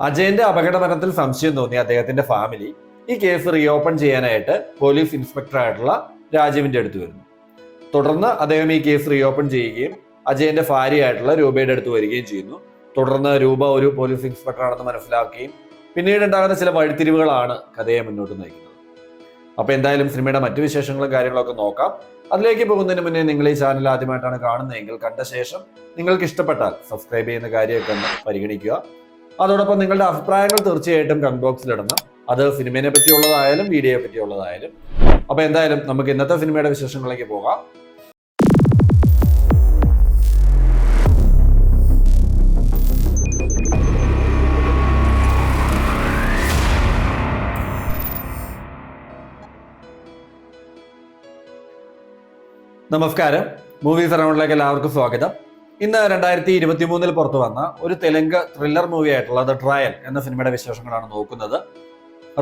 അജയന്റെ അപകട മരണത്തിൽ സംശയം തോന്നിയ അദ്ദേഹത്തിന്റെ ഫാമിലി ഈ കേസ് റീഓപ്പൺ ചെയ്യാനായിട്ട് പോലീസ് ഇൻസ്പെക്ടർ ആയിട്ടുള്ള രാജീവിന്റെ അടുത്ത് വരുന്നു. തുടർന്ന് അദ്ദേഹം ഈ കേസ് റീഓപ്പൺ ചെയ്യുകയും അജയന്റെ ഭാര്യയായിട്ടുള്ള രൂപയുടെ അടുത്ത് വരികയും ചെയ്യുന്നു. തുടർന്ന് രൂപ ഒരു പോലീസ് ഇൻസ്പെക്ടർ ആണെന്ന് മനസ്സിലാക്കുകയും പിന്നീട് ഉണ്ടാകുന്ന ചില വഴിത്തിരിവുകളാണ് കഥയെ മുന്നോട്ട് നയിക്കുന്നത്. അപ്പൊ എന്തായാലും സിനിമയുടെ മറ്റു വിശേഷങ്ങളും കാര്യങ്ങളൊക്കെ നോക്കാം. അതിലേക്ക് പോകുന്നതിന് മുന്നേ നിങ്ങൾ ഈ ചാനൽ ആദ്യമായിട്ടാണ് കാണുന്നതെങ്കിൽ കണ്ട ശേഷം നിങ്ങൾക്ക് ഇഷ്ടപ്പെട്ടാൽ സബ്സ്ക്രൈബ് ചെയ്യുന്ന കാര്യമൊക്കെ ഒന്ന് പരിഗണിക്കുക. അതോടൊപ്പം നിങ്ങളുടെ അഭിപ്രായങ്ങൾ തീർച്ചയായിട്ടും കമന്റ് ബോക്സിൽ ഇടണം. അത് സിനിമയെ പറ്റിയുള്ളതായാലും വീഡിയോയെ പറ്റിയുള്ളതായാലും. അപ്പൊ എന്തായാലും നമുക്ക് ഇന്നത്തെ സിനിമയുടെ വിശേഷങ്ങളിലേക്ക് പോകാം. നമസ്കാരം. മൂവീസ് അറൗണ്ടിലേക്ക് എല്ലാവർക്കും സ്വാഗതം. ഇന്ന് രണ്ടായിരത്തി ഇരുപത്തി മൂന്നിൽ പുറത്തു വന്ന ഒരു തെലുങ്ക് ത്രില്ലർ മൂവി ആയിട്ടുള്ള ദ ട്രയൽ എന്ന സിനിമയുടെ വിശേഷങ്ങളാണ് നോക്കുന്നത്.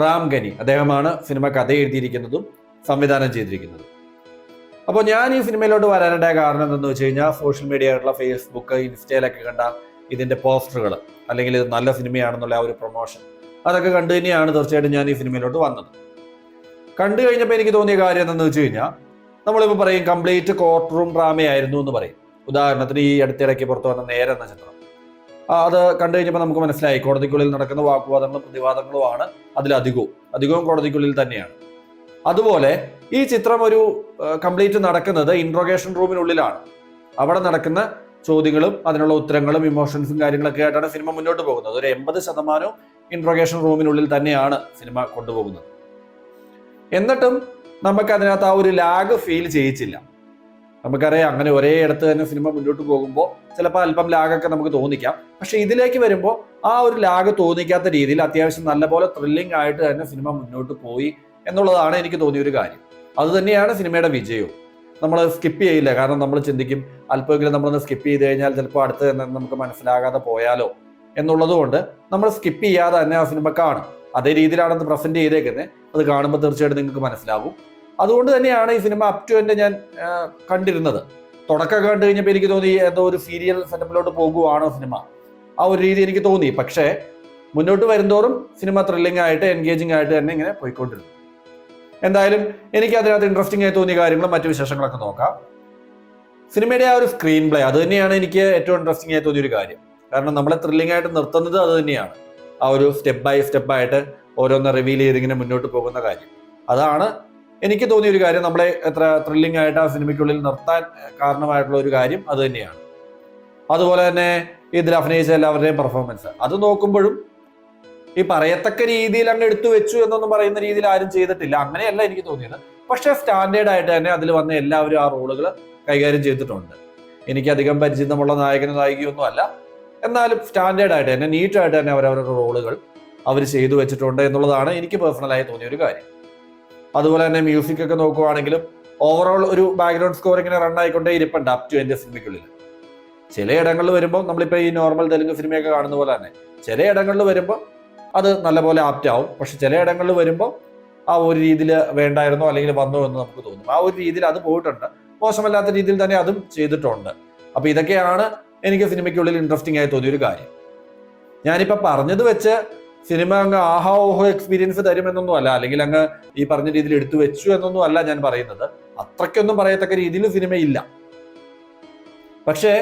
റാം ഗനി അദ്ദേഹമാണ് സിനിമ കഥ എഴുതിയിരിക്കുന്നതും സംവിധാനം ചെയ്തിരിക്കുന്നതും. അപ്പോൾ ഞാൻ ഈ സിനിമയിലോട്ട് വരാനുണ്ടായ കാരണം എന്തെന്ന് വെച്ച് കഴിഞ്ഞാൽ സോഷ്യൽ മീഡിയ ആയിട്ടുള്ള ഫേസ്ബുക്ക് ഇൻസ്റ്റയിലൊക്കെ കണ്ട ഇതിന്റെ പോസ്റ്ററുകൾ അല്ലെങ്കിൽ ഇത് നല്ല സിനിമയാണെന്നുള്ള ആ ഒരു പ്രൊമോഷൻ അതൊക്കെ കണ്ടു തന്നെയാണ് തീർച്ചയായിട്ടും ഞാൻ ഈ സിനിമയിലോട്ട് വന്നത്. കണ്ടു കഴിഞ്ഞപ്പോൾ എനിക്ക് തോന്നിയ കാര്യം എന്തെന്ന് വെച്ച് കഴിഞ്ഞാൽ നമ്മളിപ്പോൾ പറയും കംപ്ലീറ്റ് കോർട്ട് റൂം ഡ്രാമയായിരുന്നു എന്ന് പറയും. ഉദാഹരണത്തിന് ഈ അടുത്തിടയ്ക്ക് പുറത്തു വന്ന നേരെ എന്ന ചിത്രം. അത് കണ്ടു കഴിഞ്ഞപ്പോൾ നമുക്ക് മനസ്സിലായി. കോടതിക്കുള്ളിൽ നടക്കുന്ന വാക്കുവാദങ്ങളും പ്രതിവാദങ്ങളുമാണ് അതിലധികവും അധികവും. കോടതിക്കുള്ളിൽ തന്നെയാണ്. അതുപോലെ ഈ ചിത്രം ഒരു കംപ്ലീറ്റ് നടക്കുന്നത് ഇൻട്രോഗേഷൻ റൂമിനുള്ളിലാണ് അവിടെ നടക്കുന്ന ചോദ്യങ്ങളും അതിനുള്ള ഉത്തരങ്ങളും ഇമോഷൻസും കാര്യങ്ങളൊക്കെ ആയിട്ടാണ് സിനിമ മുന്നോട്ട് പോകുന്നത്. ഒരു എൺപത് ശതമാനവും ഇൻട്രോഗേഷൻ റൂമിനുള്ളിൽ തന്നെയാണ് സിനിമ കൊണ്ടുപോകുന്നത്. എന്നിട്ടും നമുക്ക് അതിനകത്ത് ആ ഒരു ലാഗ് ഫീൽ ചെയ്യിച്ചില്ല. നമുക്കറിയാം അങ്ങനെ ഒരേ ഇടത്ത് തന്നെ സിനിമ മുന്നോട്ട് പോകുമ്പോൾ ചിലപ്പോൾ അല്പം ലാഗൊക്കെ നമുക്ക് തോന്നിക്കാം. പക്ഷെ ഇതിലേക്ക് വരുമ്പോൾ ആ ഒരു ലാഗ് തോന്നിക്കാത്ത രീതിയിൽ അത്യാവശ്യം നല്ലപോലെ ത്രില്ലിംഗ് ആയിട്ട് തന്നെ സിനിമ മുന്നോട്ട് പോയി എന്നുള്ളതാണ് എനിക്ക് തോന്നിയ ഒരു കാര്യം. അത് തന്നെയാണ് സിനിമയുടെ വിജയവും. നമ്മൾ സ്കിപ്പ് ചെയ്യില്ല. കാരണം നമ്മൾ ചിന്തിക്കും അല്പമെങ്കിലും നമ്മളൊന്ന് സ്കിപ്പ് ചെയ്ത് കഴിഞ്ഞാൽ ചിലപ്പോൾ അടുത്ത് തന്നെ നമുക്ക് മനസ്സിലാകാതെ പോയാലോ എന്നുള്ളതുകൊണ്ട് നമ്മൾ സ്കിപ്പ് ചെയ്യാതെ തന്നെ ആ സിനിമ കാണും. അതേ രീതിയിലാണ് അത് പ്രസന്റ് ചെയ്തേക്കുന്നത് അത് കാണുമ്പോൾ തീർച്ചയായിട്ടും നിങ്ങൾക്ക് മനസ്സിലാകും. അതുകൊണ്ട് തന്നെയാണ് ഈ സിനിമ അപ് ടു എന്റെ ഞാൻ കണ്ടിരുന്നത്. തുടക്കമൊക്കെ കണ്ടു കഴിഞ്ഞപ്പോൾ എനിക്ക് തോന്നി എന്തോ ഒരു സീരിയൽ സെറ്റപ്പിലോട്ട് പോകുവാണോ സിനിമ. ആ ഒരു രീതി എനിക്ക് തോന്നി. പക്ഷേ മുന്നോട്ട് വരുന്തോറും സിനിമ ത്രില്ലിംഗ് ആയിട്ട് എൻഗേജിംഗ് ആയിട്ട് തന്നെ ഇങ്ങനെ പോയിക്കൊണ്ടിരുന്നു. എന്തായാലും എനിക്ക് അതിനകത്ത് ഇൻട്രസ്റ്റിംഗ് ആയി തോന്നിയ കാര്യങ്ങളും മറ്റു വിശേഷങ്ങളൊക്കെ നോക്കാം. സിനിമയുടെ ആ ഒരു സ്ക്രീൻ പ്ലേ അത് തന്നെയാണ് എനിക്ക് ഏറ്റവും ഇൻട്രസ്റ്റിംഗ് ആയി തോന്നിയ ഒരു കാര്യം. കാരണം നമ്മളെ ത്രില്ലിംഗ് ആയിട്ട് നിർത്തുന്നത് അത് തന്നെയാണ്. ആ ഒരു സ്റ്റെപ്പ് ബൈ സ്റ്റെപ്പ് ആയിട്ട് ഓരോന്ന് റിവീൽ ചെയ്ത് ഇങ്ങനെ മുന്നോട്ട് പോകുന്ന കാര്യം. അതാണ് എനിക്ക് തോന്നിയ ഒരു കാര്യം നമ്മളെ എത്ര ത്രില്ലിംഗ് ആയിട്ട് ആ സിനിമയ്ക്കുള്ളിൽ നിർത്താൻ കാരണമായിട്ടുള്ള ഒരു കാര്യം അത് തന്നെയാണ്. അതുപോലെ തന്നെ ഇതിൽ അഭിനയിച്ച എല്ലാവരുടെയും പെർഫോമൻസ് അത് നോക്കുമ്പോഴും ഈ പറയത്തക്ക രീതിയിൽ അങ്ങ് എടുത്തു വെച്ചു എന്നൊന്നും പറയുന്ന രീതിയിൽ ആരും ചെയ്തിട്ടില്ല. അങ്ങനെയല്ല എനിക്ക് തോന്നിയത്. പക്ഷേ സ്റ്റാൻഡേർഡ് ആയിട്ട് തന്നെ അതിൽ വന്ന എല്ലാവരും ആ റോളുകൾ കൈകാര്യം ചെയ്തിട്ടുണ്ട്. എനിക്ക് അധികം പരിചിതമുള്ള നായകനും നായികയൊന്നും അല്ല. എന്നാലും സ്റ്റാൻഡേർഡ് ആയിട്ട് തന്നെ നീറ്റായിട്ട് തന്നെ അവരവരുടെ റോളുകൾ അവർ ചെയ്തു വെച്ചിട്ടുണ്ട് എന്നുള്ളതാണ് എനിക്ക് പേഴ്സണലായി തോന്നിയ ഒരു കാര്യം. അതുപോലെ തന്നെ മ്യൂസിക് ഒക്കെ നോക്കുവാണെങ്കിലും ഓവറോൾ ഒരു ബാക്ക്ഗ്രൗണ്ട് സ്കോർ ഇങ്ങനെ റൺ ആയിക്കൊണ്ടേ ഇരിപ്പുണ്ട് അപ് ടു എന്റെ സിനിമയ്ക്കുള്ളിൽ ചില ഇടങ്ങളിൽ വരുമ്പോൾ നമ്മളിപ്പോൾ ഈ നോർമൽ തെലുങ്ക് സിനിമയൊക്കെ കാണുന്ന പോലെ തന്നെ ചില ഇടങ്ങളിൽ വരുമ്പോൾ അത് നല്ലപോലെ ആപ്റ്റ് ആവും. പക്ഷെ ചില ഇടങ്ങളിൽ വരുമ്പോൾ ആ ഒരു രീതിയിൽ വേണ്ടായിരുന്നോ അല്ലെങ്കിൽ വന്നോ എന്ന് നമുക്ക് തോന്നും. ആ ഒരു രീതിയിൽ അത് പോയിട്ടുണ്ട്. മോശമല്ലാത്ത രീതിയിൽ തന്നെ അതും ചെയ്തിട്ടുണ്ട്. അപ്പൊ ഇതൊക്കെയാണ് എനിക്ക് സിനിമയ്ക്കുള്ളിൽ ഇൻട്രസ്റ്റിംഗ് ആയി തോന്നിയ ഒരു കാര്യം. ഞാനിപ്പോൾ പറഞ്ഞത് വെച്ച് സിനിമ അങ്ങ് ആഹാ ഓഹോ എക്സ്പീരിയൻസ് തരുമെന്നൊന്നും അല്ല അല്ലെങ്കിൽ അങ്ങ് ഈ പറഞ്ഞ രീതിയിൽ എടുത്തു വെച്ചു എന്നൊന്നും അല്ല ഞാൻ പറയുന്നത്. അത്രയ്ക്കൊന്നും പറയത്തക്ക രീതിയിൽ സിനിമയില്ല. പക്ഷേ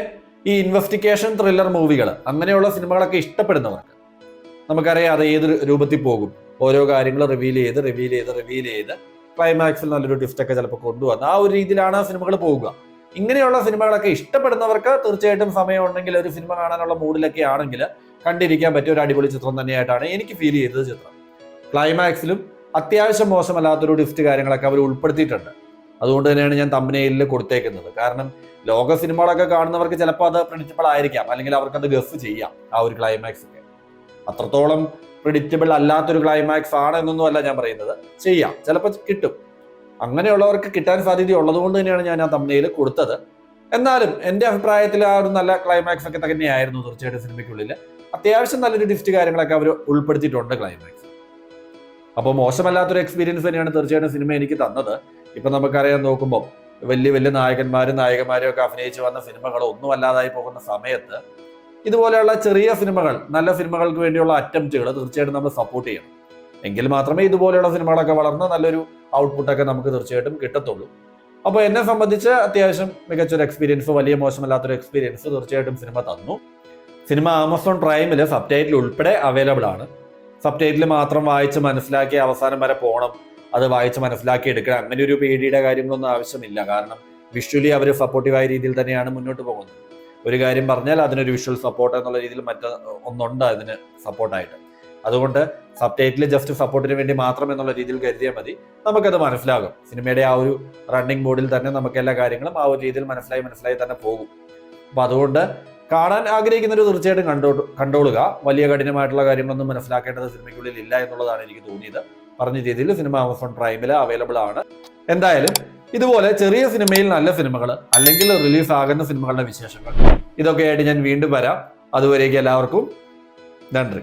ഈ ഇൻവെസ്റ്റിഗേഷൻ ത്രില്ലർ മൂവികൾ അങ്ങനെയുള്ള സിനിമകളൊക്കെ ഇഷ്ടപ്പെടുന്നവർക്ക് നമുക്കറിയാം അത് ഏത് രൂപത്തിൽ പോകും. ഓരോ കാര്യങ്ങൾ റിവീൽ ചെയ്ത് റിവീൽ ചെയ്ത് റിവീൽ ചെയ്ത് ക്ലൈമാക്സിൽ നല്ലൊരു ട്വിസ്റ്റൊക്കെ ചിലപ്പോൾ കൊണ്ടുവന്ന് ആ ഒരു രീതിയിലാണ് ആ സിനിമകൾ പോവുക ഇങ്ങനെയുള്ള സിനിമകളൊക്കെ ഇഷ്ടപ്പെടുന്നവർക്ക് തീർച്ചയായിട്ടും സമയം ഉണ്ടെങ്കിൽ ഒരു സിനിമ കാണാനുള്ള മൂഡിലൊക്കെ ആണെങ്കിൽ കണ്ടിരിക്കാൻ പറ്റിയ ഒരു അടിപൊളി ചിത്രം തന്നെയായിട്ടാണ് എനിക്ക് ഫീൽ ചെയ്തത് ചിത്രം. ക്ലൈമാക്സിലും അത്യാവശ്യം മോശമല്ലാത്തൊരു ട്വിസ്റ്റ് കാര്യങ്ങളൊക്കെ അവർ ഉൾപ്പെടുത്തിയിട്ടുണ്ട്. അതുകൊണ്ട് തന്നെയാണ് ഞാൻ തമ്പനയിൽ കൊടുത്തേക്കുന്നത്. കാരണം ലോക സിനിമകളൊക്കെ കാണുന്നവർക്ക് ചിലപ്പോൾ അത് പ്രിഡിക്റ്റബിൾ ആയിരിക്കാം. അല്ലെങ്കിൽ അവർക്ക് അത് ഗസ് ചെയ്യാം ആ ഒരു ക്ലൈമാക്സ് ഒക്കെ. അത്രത്തോളം പ്രിഡിക്റ്റബിൾ അല്ലാത്തൊരു ക്ലൈമാക്സ് ആണ് എന്നൊന്നും അല്ല ഞാൻ പറയുന്നത്. ചെയ്യാം. ചിലപ്പോൾ കിട്ടും. അങ്ങനെയുള്ളവർക്ക് കിട്ടാൻ സാധ്യത ഉള്ളതുകൊണ്ട് തന്നെയാണ് ഞാൻ ആ തമ്മിൽ കൊടുത്തത്. എന്നാലും എന്റെ അഭിപ്രായത്തിൽ ആ ഒരു നല്ല ക്ലൈമാക്സ് ഒക്കെ തന്നെയായിരുന്നു തീർച്ചയായിട്ടും സിനിമയ്ക്കുള്ളിൽ അത്യാവശ്യം നല്ലൊരു ഡിസ്റ്റ് കാര്യങ്ങളൊക്കെ അവർ ഉൾപ്പെടുത്തിയിട്ടുണ്ട് ക്ലൈമാക്സ് അപ്പോൾ മോശമല്ലാത്തൊരു എക്സ്പീരിയൻസ് തന്നെയാണ് തീർച്ചയായിട്ടും സിനിമ എനിക്ക് തന്നത്. ഇപ്പൊ നമുക്കറിയാൻ നോക്കുമ്പോൾ വലിയ വലിയ നായകന്മാരും നായികമാരും ഒക്കെ അഭിനയിച്ച് വന്ന സിനിമകൾ ഒന്നും അല്ലാതായി പോകുന്ന സമയത്ത് ഇതുപോലെയുള്ള ചെറിയ സിനിമകൾ നല്ല സിനിമകൾക്ക് വേണ്ടിയുള്ള അറ്റംപ്റ്റുകൾ തീർച്ചയായിട്ടും നമ്മൾ സപ്പോർട്ട് ചെയ്യണം. എങ്കിൽ മാത്രമേ ഇതുപോലെയുള്ള സിനിമകളൊക്കെ വളർന്ന് നല്ലൊരു ഔട്ട്പുട്ടൊക്കെ നമുക്ക് തീർച്ചയായിട്ടും കിട്ടത്തുള്ളൂ. അപ്പോൾ എന്നെ സംബന്ധിച്ച് അത്യാവശ്യം മികച്ചൊരു എക്സ്പീരിയൻസ് വലിയ മോശമല്ലാത്തൊരു എക്സ്പീരിയൻസ് തീർച്ചയായിട്ടും സിനിമ തന്നു. സിനിമ ആമസോൺ പ്രൈമിൽ സബ് ടൈറ്റിൽ ഉൾപ്പെടെ അവൈലബിൾ ആണ്. സബ് ടൈറ്റിൽ മാത്രം വായിച്ച് മനസ്സിലാക്കി അവസാനം വരെ പോകണം അത് വായിച്ച് മനസ്സിലാക്കി എടുക്കണം. അങ്ങനെ ഒരു പേടിയുടെ കാര്യങ്ങളൊന്നും ആവശ്യമില്ല. കാരണം വിഷ്വലി അവർ സപ്പോർട്ടീവായ രീതിയിൽ തന്നെയാണ് മുന്നോട്ട് പോകുന്നത്. ഒരു കാര്യം പറഞ്ഞാൽ അതിനൊരു വിഷ്വൽ സപ്പോർട്ട് എന്നുള്ള രീതിയിൽ മറ്റ് ഒന്നുണ്ട് അതിന് സപ്പോർട്ടായിട്ട് അതുകൊണ്ട് സബ് ടൈറ്റിൽ ജസ്റ്റ് സപ്പോർട്ടിന് വേണ്ടി മാത്രം എന്നുള്ള രീതിയിൽ കരുതിയാൽ മതി. നമുക്കത് മനസ്സിലാകും. സിനിമയുടെ ആ ഒരു റണ്ണിങ് മോഡിൽ തന്നെ നമുക്ക് എല്ലാ കാര്യങ്ങളും ആ ഒരു രീതിയിൽ മനസ്സിലായി മനസ്സിലായി തന്നെ പോകും. അപ്പൊ അതുകൊണ്ട് കാണാൻ ആഗ്രഹിക്കുന്നവർ തീർച്ചയായിട്ടും കണ്ടോ കണ്ടോളുക. വലിയ കഠിനമായിട്ടുള്ള കാര്യങ്ങളൊന്നും മനസ്സിലാക്കേണ്ടത് സിനിമയ്ക്കുള്ളിൽ ഇല്ല എന്നുള്ളതാണ് എനിക്ക് തോന്നിയത്. പറഞ്ഞ രീതിയിൽ സിനിമ ആമസോൺ പ്രൈമിൽ അവൈലബിൾ ആണ്. എന്തായാലും ഇതുപോലെ ചെറിയ സിനിമയിൽ നല്ല സിനിമകൾ അല്ലെങ്കിൽ റിലീസ് ആകുന്ന സിനിമകളുടെ വിശേഷങ്ങൾ ഇതൊക്കെ ആയിട്ട് ഞാൻ വീണ്ടും വരാം. അതുവരേക്കും എല്ലാവർക്കും നന്ദി.